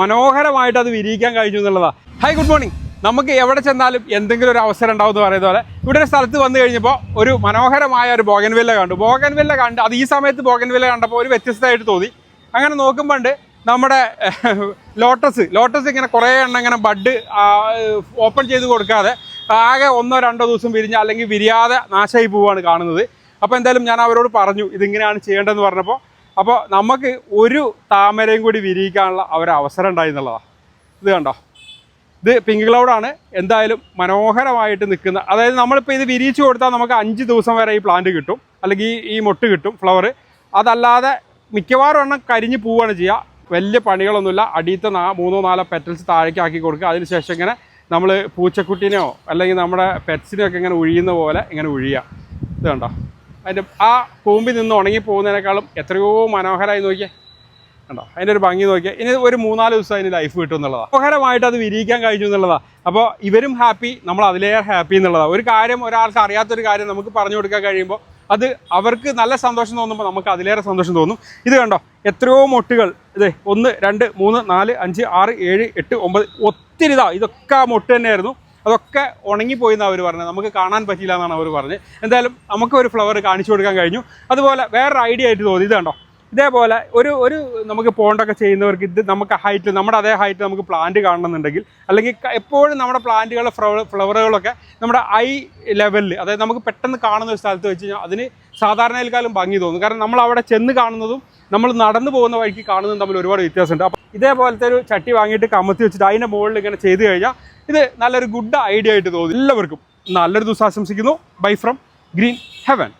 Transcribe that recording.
മനോഹരമായിട്ട് അത് വിരിയിക്കാൻ കഴിഞ്ഞു എന്നുള്ളതാ. ഹൈ ഗുഡ് മോർണിംഗ് നമുക്ക് എവിടെ ചെന്നാലും എന്തെങ്കിലും ഒരു അവസരം ഉണ്ടാവും എന്ന് പറയുന്ന പോലെ ഇവിടെ ഒരു സ്ഥലത്ത് വന്നു കഴിഞ്ഞപ്പോൾ ഒരു മനോഹരമായ ഒരു ബോഗൻവില്ല കണ്ടു. ബോഗൻവില്ല കണ്ട് അത് ഈ സമയത്ത് ബോഗൻവില്ല കണ്ടപ്പോൾ ഒരു വ്യത്യസ്തമായിട്ട് തോന്നി. അങ്ങനെ നോക്കുമ്പോൾ നമ്മുടെ ലോട്ടസ് ലോട്ടസ് ഇങ്ങനെ കുറേ എണ്ണം ഇങ്ങനെ ബഡ് ഓപ്പൺ ചെയ്ത് കൊടുക്കാതെ ആകെ ഒന്നോ രണ്ടോ ദിവസം വിരിഞ്ഞ അല്ലെങ്കിൽ വിരിയാതെ നാശമായി പോവുകയാണ് കാണുന്നത്. അപ്പോൾ എന്തായാലും ഞാൻ അവരോട് പറഞ്ഞു ഇതിങ്ങനെയാണ് ചെയ്യേണ്ടതെന്ന് പറഞ്ഞപ്പോൾ അപ്പോൾ നമുക്ക് ഒരു താമരയും കൂടി വിരിയിക്കാനുള്ള ഒരവസരം ഉണ്ടായി എന്നുള്ളതാണ് ഇത് കണ്ടോ? ഇത് പിങ്ക് ക്ലൗഡാണ് എന്തായാലും മനോഹരമായിട്ട് നിൽക്കുന്ന അതായത് നമ്മളിപ്പോൾ ഇത് വിരിയിച്ചു കൊടുത്താൽ നമുക്ക് അഞ്ച് ദിവസം വരെ ഈ പ്ലാന്റ് കിട്ടും. അല്ലെങ്കിൽ ഈ മൊട്ട് കിട്ടും ഫ്ലവർ അതല്ലാതെ മിക്കവാറും എണ്ണം കരിഞ്ഞ് പോവുകയാണ് ചെയ്യുക വലിയ പണികളൊന്നുമില്ല. അടിയത്തെ നാ മൂന്നോ നാലോ പെറ്റൽസ് താഴേക്ക് ആക്കി കൊടുക്കുക. അതിനുശേഷം ഇങ്ങനെ നമ്മൾ പൂച്ചക്കുട്ടീനെയോ അല്ലെങ്കിൽ നമ്മുടെ പെറ്റ്സിനെയോ ഒക്കെ ഇങ്ങനെ ഒഴിയുന്ന പോലെ ഇങ്ങനെ ഒഴിയുക ഇത് കണ്ടോ? അതിന്റെ ആ കൂമ്പിൽ നിന്ന് ഉണങ്ങി പോകുന്നതിനേക്കാളും എത്രയോ മനോഹരമായി നോക്കിയേ. കണ്ടോ? അതിന്റെ ഒരു ഭംഗി നോക്കിയാൽ ഇനി ഒരു മൂന്നാൽ ദിവസം അതിന് ലൈഫ് കിട്ടും എന്നുള്ളതാണ് മനോഹരമായിട്ട് അത് വിരിയിക്കാൻ കഴിഞ്ഞു എന്നുള്ളതാണ് അപ്പോൾ ഇവരും ഹാപ്പി നമ്മൾ അതിലേറെ ഹാപ്പി എന്നുള്ളതാണ് ഒരു കാര്യം ഒരാൾക്ക് അറിയാത്തൊരു കാര്യം നമുക്ക് പറഞ്ഞു കൊടുക്കാൻ കഴിയുമ്പോൾ അത് അവർക്ക് നല്ല സന്തോഷം തോന്നുമ്പോൾ നമുക്ക് അതിലേറെ സന്തോഷം തോന്നും. ഇത് കണ്ടോ? എത്രയോ മൊട്ടുകൾ. ഇത് ഒന്ന് രണ്ട് മൂന്ന് നാല് അഞ്ച് ആറ് ഏഴ് എട്ട് ഒമ്പത് ഒത്തിരി ഇതാ. ഇതൊക്കെ ആ മൊട്ട് തന്നെയായിരുന്നു. അതൊക്കെ ഉണങ്ങിപ്പോയി എന്നാണ് അവർ പറഞ്ഞത്. നമുക്ക് കാണാൻ പറ്റിയില്ല എന്നാണ് അവർ പറഞ്ഞത്. എന്തായാലും നമുക്ക് ഒരു ഫ്ലവർ കാണിച്ചു കൊടുക്കാൻ കഴിഞ്ഞു. അതുപോലെ വേറൊരു ഐഡിയ ആയിട്ട് തോന്നി. കണ്ടോ? ഇതേപോലെ ഒരു ഒരു നമുക്ക് പോണ്ടൊക്കെ ചെയ്യുന്നവർക്ക് ഇത് നമുക്ക് ഹൈറ്റ് നമ്മുടെ അതേ ഹൈറ്റ് നമുക്ക് പ്ലാന്റ് കാണണമെന്നുണ്ടെങ്കിൽ അല്ലെങ്കിൽ എപ്പോഴും നമ്മുടെ പ്ലാന്റുകളുടെ ഫ്ലവർ ഫ്ലവറുകളൊക്കെ നമ്മുടെ ഐ ലെവലിൽ അതായത് നമുക്ക് പെട്ടെന്ന് കാണുന്ന ഒരു സ്ഥലത്ത് വെച്ച് കഴിഞ്ഞാൽ അതിന് സാധാരണയിൽക്കാലം ഭംഗി തോന്നും. കാരണം നമ്മൾ അവിടെ ചെന്ന് കാണുന്നതും നമ്മൾ നടന്നു പോകുന്ന വഴിക്ക് കാണുന്നതും തമ്മിൽ ഒരുപാട് വ്യത്യാസമുണ്ട്. അപ്പോൾ ഇതേപോലത്തെ ഒരു ചട്ടി വാങ്ങിയിട്ട് കമത്തി വെച്ചിട്ട് അതിന്റെ മുകളിൽ ഇങ്ങനെ ചെയ്ത് കഴിഞ്ഞാൽ ഇത് നല്ലൊരു ഗുഡ് ഐഡിയ ആയിട്ട് തോന്നി. എല്ലാവർക്കും നല്ലൊരു ദിവസം ആശംസിക്കുന്നു. Bye from green heaven